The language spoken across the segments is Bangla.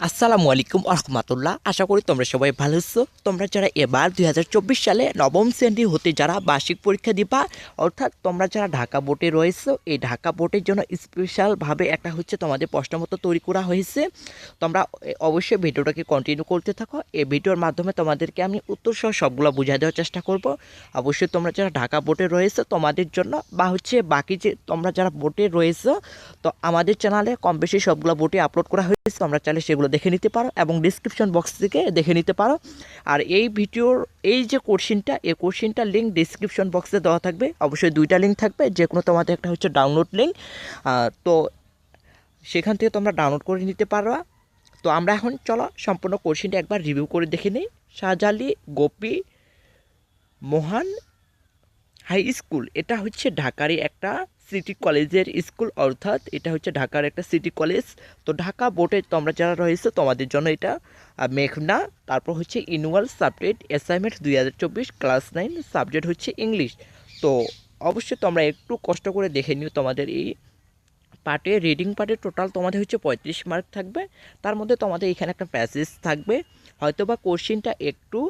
আসসালামু আলাইকুম রহমতুল্লাহ আশা করি তোমরা সবাই ভালো আছো। তোমরা যারা এবার দু হাজার চব্বিশ সালে নবম শ্রেণি হতে যারা বার্ষিক পরীক্ষা দিবা, অর্থাৎ তোমরা যারা ঢাকা বোর্ডে রয়েছো, এই ঢাকা বোর্ডের জন্য স্পেশালভাবে একটা হচ্ছে তোমাদের প্রশ্ন মতো তৈরি করা হয়েছে। তোমরা অবশ্যই ভিডিওটাকে কন্টিনিউ করতে থাকো। এই ভিডিওর মাধ্যমে তোমাদেরকে আমি উত্তর সহ সবগুলো বুঝিয়ে দেওয়ার চেষ্টা করব। অবশ্যই তোমরা যারা ঢাকা বোর্ডে রয়েছো, তোমাদের জন্য বা হচ্ছে বাকি যে তোমরা যারা বোর্ডে রয়েছো, তো আমাদের চ্যানেলে কম বেশি সবগুলো বোর্ডে আপলোড করা হয়েছে, তোমরা চাইলে সেগুলো দেখে নিতে পারো এবং ডিসক্রিপশন বক্স থেকে দেখে নিতে পারো। আর এই ভিডিওর, এই যে কোশ্চিনটা এই কোশ্চিনটার লিঙ্ক ডিসক্রিপশন বক্সে দেওয়া থাকবে। অবশ্যই দুইটা লিঙ্ক থাকবে, যে কোনো তোমাদের একটা হচ্ছে ডাউনলোড লিঙ্ক তো সেখান থেকে তোমরা ডাউনলোড করে নিতে পারবা তো আমরা এখন চলো সম্পূর্ণ কোশ্চিনটা একবার রিভিউ করে দেখে নিই। শাহজালি, গোপী, মোহন হাই স্কুল এটা হচ্ছে ঢাকারই একটা সিটি কলেজের স্কুল অর্থাৎ এটা হচ্ছে ঢাকার একটা সিটি কলেজ তো ঢাকা বোর্ডে তোমরা যারা রয়েছে, তোমাদের জন্য এটা মেঘনা। তারপর হচ্ছে ইনুয়াল সাবজেক্ট অ্যাসাইনমেন্ট দুই হাজার চব্বিশ ক্লাস নাইন সাবজেক্ট হচ্ছে ইংলিশ তো অবশ্যই তোমরা একটু কষ্ট করে দেখে নিও তোমাদের এই পার্টে। রিডিং পার্টে টোটাল তোমাদের হচ্ছে পঁয়ত্রিশ মার্ক থাকবে। তার মধ্যে তোমাদের এখানে একটা প্যাসেজ থাকবে। হয়তো বা কোশ্চিনটা একটু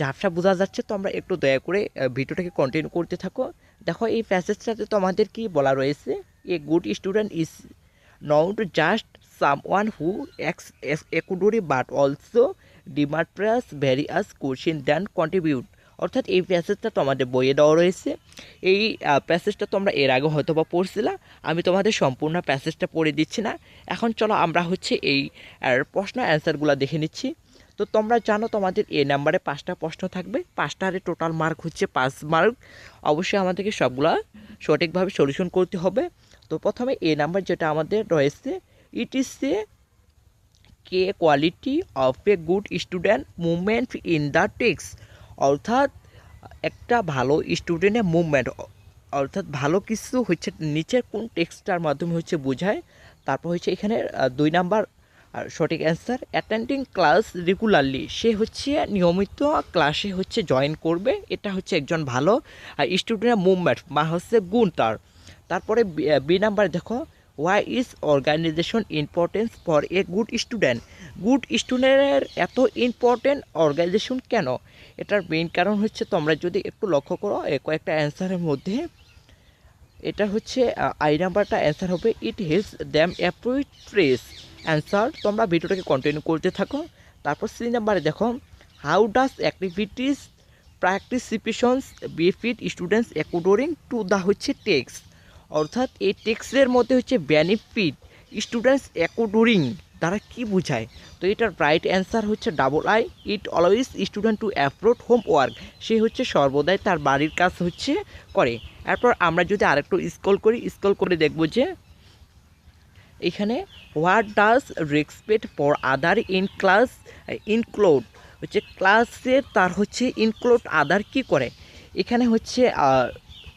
ঝাপসা বোঝা যাচ্ছে, তোমরা একটু দয়া করে ভিডিওটাকে কন্টিনিউ করতে থাকো। দেখো, এই প্যাসেজটাতে তোমাদের কি বলা রয়েছে? A good student is not just someone who excels academically but also demonstrates various question then contribute অর্থাৎ এই প্যাসেজটা তোমাদের বইয়ে দেওয়া রয়েছে। এই প্যাসেজটা তোমরা এর আগে হয়তো বা পড়ছিলা। আমি তোমাদের সম্পূর্ণ প্যাসেজটা পড়ে দিচ্ছি না। এখন চলো আমরা হচ্ছে এই প্রশ্ন অ্যান্সারগুলো দেখে নিচ্ছি। তো তোমরা জানো তোমাদের এ নাম্বারে পাঁচটা প্রশ্ন থাকবে। পাঁচটারে টোটাল মার্ক হচ্ছে পাঁচ মার্ক অবশ্যই আমাদেরকে সবগুলা সঠিকভাবে সলিউশন করতে হবে। তো প্রথমে এ নাম্বার যেটা আমাদের রয়েছে it is a key quality of a good student movement in the text অর্থাৎ একটা ভালো স্টুডেন্টের মুভমেন্ট অর্থাৎ ভালো কিছু হচ্ছে নিচের কোন টেক্সটার মাধ্যমে হচ্ছে বোঝায়। তারপর হচ্ছে এখানে দুই নাম্বার আর সঠিক অ্যান্সার অ্যাটেন্ডিং ক্লাস রেগুলারলি সে হচ্ছে নিয়মিত ক্লাসে হচ্ছে জয়েন করবে, এটা হচ্ছে একজন ভালো, আর স্টুডেন্টের মুভমেন্ট বা হচ্ছে গুণ তার। তারপরে বি নাম্বার দেখো why is organization importance for a good student good student এত ইম্পর্টেন্ট অর্গানাইজেশন কেন? এটার মেইন কারণ হচ্ছে তোমরা যদি একটু লক্ষ্য করো কয়েকটা অ্যান্সারের মধ্যে, এটা হচ্ছে আই নাম্বারটা অ্যান্সার হবে it helps them prioritise tasks answer তোমরা ভিডিওটাকে কন্টিনিউ করতে থাকো। তারপর সি নাম্বারে দেখো how does activities participations benefit students according to the হচ্ছে টেক্স অর্থাৎ এই টেক্সের মধ্যে হচ্ছে বেনিফিট স্টুডেন্টস অ্যাকর্ডিং দ্বারা কি বোঝায়? তো এটার রাইট অ্যান্সার হচ্ছে double I it always student to approach homework সে হচ্ছে সর্বদাই তার বাড়ির কাজ হচ্ছে করে। এরপর আমরা যদি আরেকটু স্কল করি স্কল করে দেখব যে, এখানে what does respect for other in class include হচ্ছে ক্লাসে তার হচ্ছে ইনক্লুড আদার কি করে? এখানে হচ্ছে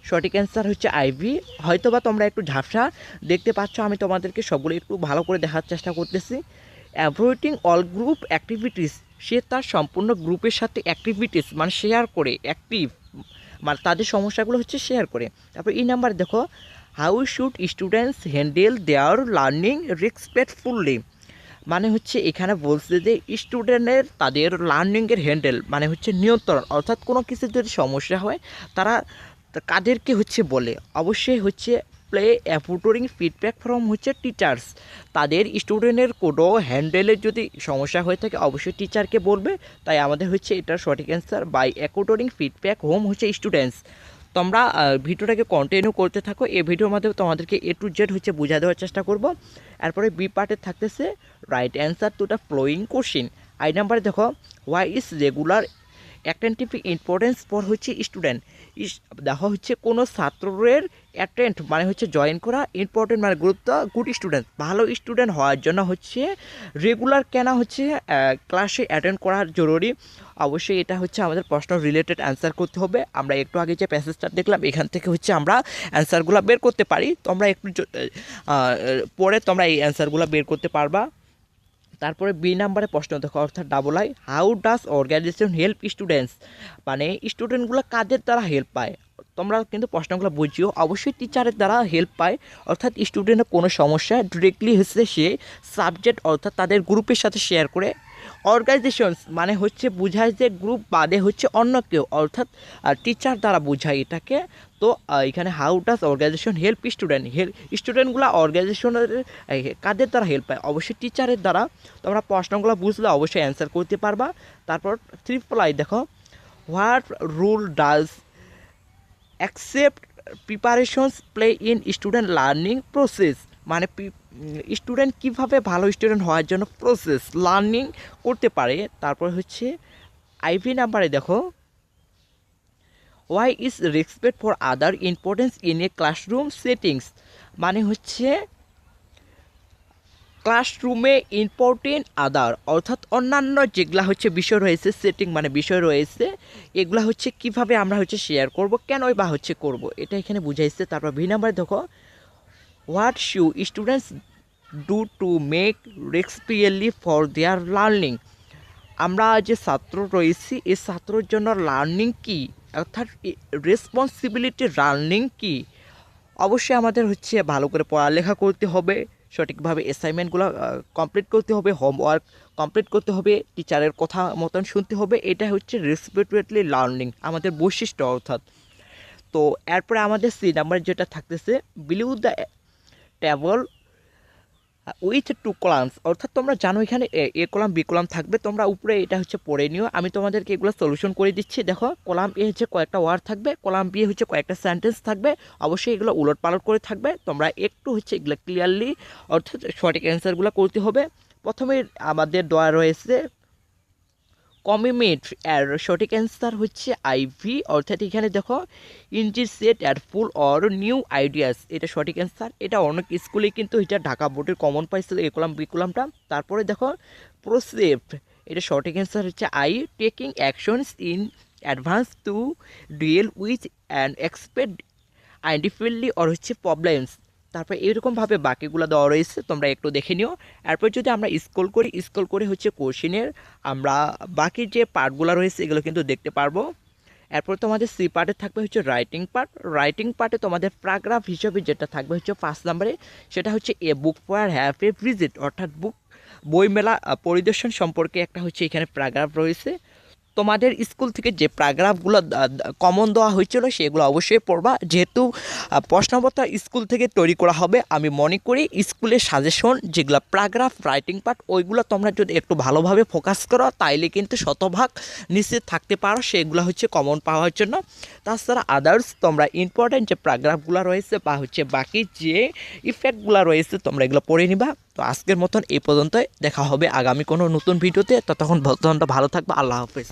সঠিক অ্যান্সার হচ্ছে আইভি হয়তো বা তোমরা একটু ঝাপসা দেখতে পাচ্ছ, আমি তোমাদেরকে সবগুলো একটু ভালো করে দেখার চেষ্টা করতেছি। অ্যাভয়েডিং অল গ্রুপ অ্যাক্টিভিটিস সে তার সম্পূর্ণ গ্রুপের সাথে অ্যাক্টিভিটিস মানে শেয়ার করে অ্যাক্টিভ মানে তাদের সমস্যাগুলো হচ্ছে শেয়ার করে। তারপর এই নাম্বার দেখো how should students handle their learning respectfully মানে হচ্ছে এখানে বলছে যে স্টুডেন্টের তাদের লার্নিংয়ের হ্যান্ডেল মানে হচ্ছে নিয়ন্ত্রণ, অর্থাৎ কোনো কিছু যদি সমস্যা হয়, তারা কাদেরকে হচ্ছে বলে? অবশ্যই হচ্ছে প্লে অ্যাপুটোরিং ফিডব্যাক ফ্রম হচ্ছে টিচার্স তাদের স্টুডেন্টের কোনো হ্যান্ডেলের যদি সমস্যা হয়ে থাকে, অবশ্যই টিচারকে বলবে। তাই আমাদের হচ্ছে এটার সঠিক answer by a tutoring feedback home হচ্ছে স্টুডেন্টস তোমরা ভিডিওটাকে কন্টিনিউ করতে থাকো। এই ভিডিওর মাধ্যমে তোমাদেরকে এ টু জেড হচ্ছে বোঝা দেওয়ার চেষ্টা করব। এরপরে বি পার্টে থাকতেছে right answer to the following question I নাম্বারে দেখো why is regular attentive importance for হচ্ছে স্টুডেন্ট দেখা হচ্ছে কোনো ছাত্রের অ্যাটেন্ট মানে হচ্ছে জয়েন করা ইম্পর্টেন্ট মানে গুরুত্ব গুড স্টুডেন্ট ভালো স্টুডেন্ট হওয়ার জন্য হচ্ছে রেগুলার কেন হচ্ছে ক্লাসে অ্যাটেন্ড করা জরুরি। অবশ্যই এটা হচ্ছে আমাদের প্রশ্ন রিলেটেড অ্যান্সার করতে হবে। আমরা একটু আগে যে প্যাসেজটা দেখলাম, এখান থেকে হচ্ছে আমরা অ্যান্সারগুলো বের করতে পারি। তোমরা একটু পরে তোমরা এই অ্যান্সারগুলো বের করতে পারবা। তারপরে বি নাম্বারে প্রশ্ন দেখো, অর্থাৎ double I how does organization help students মানে স্টুডেন্টগুলো কাদের দ্বারা হেল্প পায়? তোমরা কিন্তু প্রশ্নগুলো বুঝিও। অবশ্যই টিচারের দ্বারা হেল্প পায়। অর্থাৎ স্টুডেন্টের কোনো সমস্যা ডিরেক্টলি হচ্ছে সে সাবজেক্ট অর্থাৎ তাদের গ্রুপের সাথে শেয়ার করে। অর্গানাইজেশনস মানে হচ্ছে বোঝায় যে গ্রুপ বাদে হচ্ছে অন্য কেউ। অর্থাৎ টিচার দ্বারা বোঝায় এটাকে। তো এখানে how does organization help student help স্টুডেন্টগুলো অর্গানাইজেশনের কাদের দ্বারা হেল্প পায়? অবশ্যই টিচারের দ্বারা। তোমরা প্রশ্নগুলো বুঝলে অবশ্যই অ্যান্সার করতে পারবা। তারপর থ্রিপলাই দেখো। What role does accept preparations play in student learning process মানে স্টুডেন্ট কীভাবে ভালো স্টুডেন্ট হওয়ার জন্য প্রসেস লার্নিং করতে পারে? তারপর হচ্ছে আইভি নাম্বারে দেখো। Why is respect for other importance in a classroom settings মানে হচ্ছে ক্লাসরুমে ইম্পর্টেন্ট আদার অর্থাৎ অন্যান্য যেগুলা হচ্ছে বিষয় রয়েছে সেটিং মানে বিষয় রয়েছে, এগুলা হচ্ছে কীভাবে আমরা হচ্ছে শেয়ার করব, কেনই বা হচ্ছে করব, এটা এখানে বুঝাইছে। তারপর ভি নাম্বারে দেখো what should students do to make responsibility for their learning আমরা যে ছাত্র রয়েছি, এই ছাত্রর জন্য লার্নিং কি? অর্থাৎ রেসপন্সিবিলিটি লার্নিং কি? অবশ্যই আমাদের হচ্ছে ভালো করে পড়ালেখা করতে হবে, সঠিকভাবে অ্যাসাইনমেন্টগুলো কমপ্লিট করতে হবে হোমওয়ার্ক কমপ্লিট করতে হবে টিচারের কথা মতন শুনতে হবে এটা হচ্ছে রেসপেক্টলি লার্নিং আমাদের বৈশিষ্ট্য অর্থাৎ। তো এরপরে আমাদের সি নাম্বার যেটা থাকতেছে below the table with two columns অর্থাৎ তোমরা জানো এখানে এ- কলাম বি কলাম থাকবে, তোমরা উপরে এটা হচ্ছে পড়ে নিও। আমি তোমাদেরকে এগুলো সলিউশন করে দিচ্ছি, দেখো কলাম এ হচ্ছে কয়েকটা ওয়ার্ড থাকবে কলাম বি হচ্ছে কয়েকটা সেন্টেন্স থাকবে, অবশ্যই এগুলো উলট পালট করে থাকবে, তোমরা একটু হচ্ছে এগুলো ক্লিয়ারলি অর্থাৎ সঠিক অ্যান্সারগুলো করতে হবে। প্রথমে আমাদের দয়া রয়েছে কমিমেট এর সঠিক অ্যান্সার হচ্ছে আইভি অর্থাৎ এখানে দেখো insightful or new ideas এটা সঠিক অ্যান্সার এটা অনেক স্কুলে কিন্তু এটা ঢাকা বোর্ডের কমন পাইছিল, এ কলাম, বি কলামটা। তারপরে দেখো প্রোসেপ্ট এটা সঠিক অ্যান্সার হচ্ছে I taking actions in advance to deal with and expect identify or হচ্ছে প্রবলেমস তারপর এরকমভাবে বাকিগুলো দেওয়া রয়েছে, তোমরা একটু দেখে নিও। এরপর যদি আমরা স্কুল করি স্কুল করে হচ্ছে কোশ্চিনের, আমরা বাকি যে পার্টগুলো রয়েছে, এগুলো কিন্তু দেখতে পারব। এরপর তোমাদের সি পার্টে থাকবে হচ্ছে রাইটিং পার্ট রাইটিং পার্টে তোমাদের প্যারাগ্রাফ হিসেবে যেটা থাকবে হচ্ছে ফার্স্ট নাম্বারে, সেটা হচ্ছে এ বুক ফয়ার হ্যাভ এ ভিজিট অর্থাৎ বুক বইমেলা পরিদর্শন সম্পর্কে একটা হচ্ছে এখানে প্যারাগ্রাফ রয়েছে। তোমাদের স্কুল থেকে যে প্যারাগ্রাফগুলো কমন দেওয়া হয়েছিল, সেগুলো অবশ্যই পড়বা। যেহেতু প্রশ্নপত্র স্কুল থেকে তৈরি করা হবে, আমি মনে করি স্কুলের সাজেশন যেগুলো প্যারাগ্রাফ রাইটিং পার্ট ওইগুলো তোমরা যদি একটু ভালোভাবে ফোকাস করো, তাইলে কিন্তু শতভাগ নিশ্চিত থাকতে পারো, সেগুলো হচ্ছে কমন পাওয়ার জন্য। তাছাড়া আদার্স তোমরা ইম্পর্ট্যান্ট যে প্যারাগ্রাফগুলো রয়েছে বা হচ্ছে বাকি যে ইফেক্টগুলো রয়েছে, তোমরা এগুলো পড়ে নিবা। তো আজকের মতন এই পর্যন্তই, দেখা হবে আগামী কোনো নতুন ভিডিওতে, ততক্ষণ পর্যন্ত ভালো থাকবে, আল্লাহ হাফেজ।